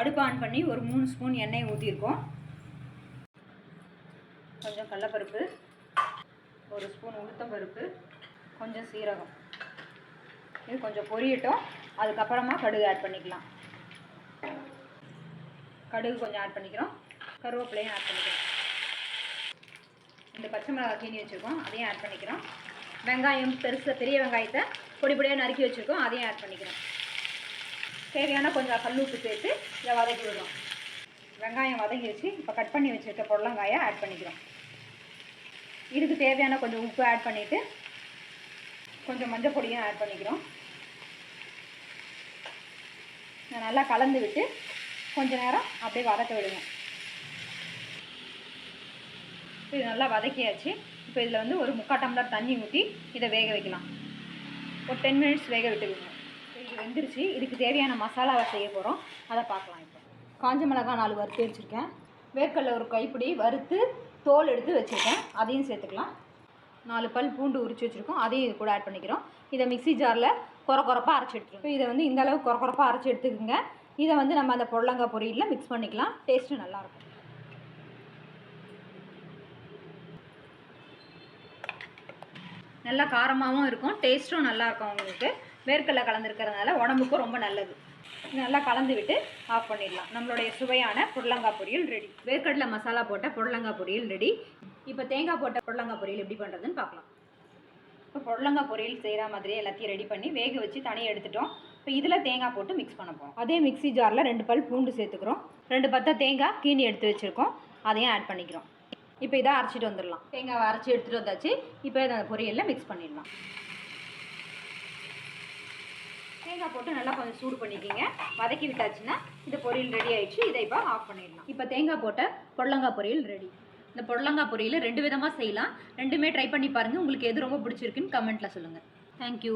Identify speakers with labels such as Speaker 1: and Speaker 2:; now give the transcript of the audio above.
Speaker 1: அடுப்பு ஆன் பண்ணி ஒரு மூணு ஸ்பூன் எண்ணெய் ஊற்றிருக்கோம் கொஞ்சம் கடலப்பருப்பு ஒரு ஸ்பூன் உளுத்தம் பருப்பு கொஞ்சம் சீரகம். இது கொஞ்சம் பொரியட்டும். அதுக்கப்புறமா கடுகு ஆட் பண்ணிக்கலாம். கடுகு கொஞ்சம் ஆட் பண்ணிக்கிறோம். கருவேப்பிலையும் ஆட் பண்ணிக்கிறோம். இந்த பச்சை மிளகாய் கீனி வச்சுருக்கோம். அதையும் ஆட் பண்ணிக்கிறோம். வெங்காயம் பெருசாக பெரிய வெங்காயத்தை பொடி பொடியாக நறுக்கி வச்சுருக்கோம். அதையும் ஆட் பண்ணிக்கிறோம். தேவையான கொஞ்சம் கல் உப்பு சேர்த்து இதை வதக்கி விடுறோம். வெங்காயம் வதங்கி வச்சு இப்போ கட் பண்ணி வச்சுருக்க புடலங்காயை ஆட் பண்ணிக்கிறோம். இதுக்கு தேவையான கொஞ்சம் உப்பு ஆட் பண்ணிவிட்டு கொஞ்சம் மஞ்சள் பொடியும் ஆட் பண்ணிக்கிறோம். இதை நல்லா கலந்து விட்டு கொஞ்ச நேரம் அப்படியே வதக்க விடுங்க. இது நல்லா வதக்கியாச்சு. இப்போ இதில் வந்து ஒரு முக்கால் டம்ளர் தண்ணி ஊற்றி இதை வேக வைக்கலாம். ஒரு டென் மினிட்ஸ் வேக விட்டுக்குங்க. வெந்துருச்சு. இதுக்கு தேவையான மசாலாவை செய்ய போகிறோம் அதை பார்க்கலாம் இப்போ. காஞ்ச மிளகாய் நாலு வறுத்து வச்சுருக்கேன். வேர்க்கடல ஒரு கைப்பிடி வறுத்து தோல் எடுத்து வச்சுருக்கேன். அதையும் சேர்த்துக்கலாம். நாலு பல் பூண்டு உரிச்சு வச்சுருக்கோம். அதையும் இது கூட ஆட் பண்ணிக்கிறோம். இதை மிக்ஸி ஜாரில் குறை குறைப்பாக அரைச்சி எடுத்துருக்கோம் இதை வந்து இந்த அளவுக்கு குறை அரைச்சி எடுத்துக்கோங்க. இதை வந்து நம்ம அந்த பொடலங்காய் பொரியலில் மிக்ஸ் பண்ணிக்கலாம். டேஸ்ட்டு நல்லாயிருக்கும் நல்லா காரமாகவும் இருக்கும் டேஸ்ட்டும் நல்லா இருக்கும் உங்களுக்கு. வேர்க்கடலை கலந்துருக்கிறதுனால உடம்புக்கும் ரொம்ப நல்லது. நல்லா கலந்து விட்டு ஆஃப் பண்ணிடலாம். நம்மளுடைய சுவையான புடலங்காய் பொரியல் ரெடி வேர்க்கடலை மசாலா போட்ட புடலங்காய் பொரியல் ரெடி இப்போ தேங்காய் போட்ட புடலங்காய் பொரியல் எப்படி பண்ணுறதுன்னு பார்க்கலாம். இப்போ புடலங்காய் பொரியல் செய்கிற மாதிரியே எல்லாத்தையும் ரெடி பண்ணி வேக வச்சு தனியாக எடுத்துட்டோம். இப்போ இதில் தேங்காய் போட்டு மிக்ஸ் பண்ண போகிறோம் அதே மிக்ஸி ஜாரில் ரெண்டு பல் பூண்டு சேர்த்துக்கிறோம். ரெண்டு பத்தை தேங்காய் கீனி எடுத்து வச்சுருக்கோம். அதையும் ஆட் பண்ணிக்கிறோம். இப்போ இதை அரைச்சிட்டு வந்துடலாம். தேங்காவை அரைச்சி எடுத்துகிட்டு வந்தாச்சு. இப்போ இதை அந்த பொரியலில் மிக்ஸ் பண்ணிடலாம். தேங்காய் போட்டு நல்லா கொஞ்சம் சூடு பண்ணிக்கிங்க. வதக்கி விட்டாச்சுன்னா இந்த பொரியல் ரெடி ஆயிடுச்சு. இதை இப்போ ஆஃப் பண்ணிடலாம். இப்போ தேங்காய் போட்ட புடலங்காய் பொரியல் ரெடி இந்த புடலங்காய் பொரியல் ரெண்டு விதமாக செய்யலாம். ரெண்டுமே ட்ரை பண்ணி பாருங்கள் உங்களுக்கு எது ரொம்ப பிடிச்சிருக்குன்னு கமெண்ட்டில் சொல்லுங்கள் தேங்க்யூ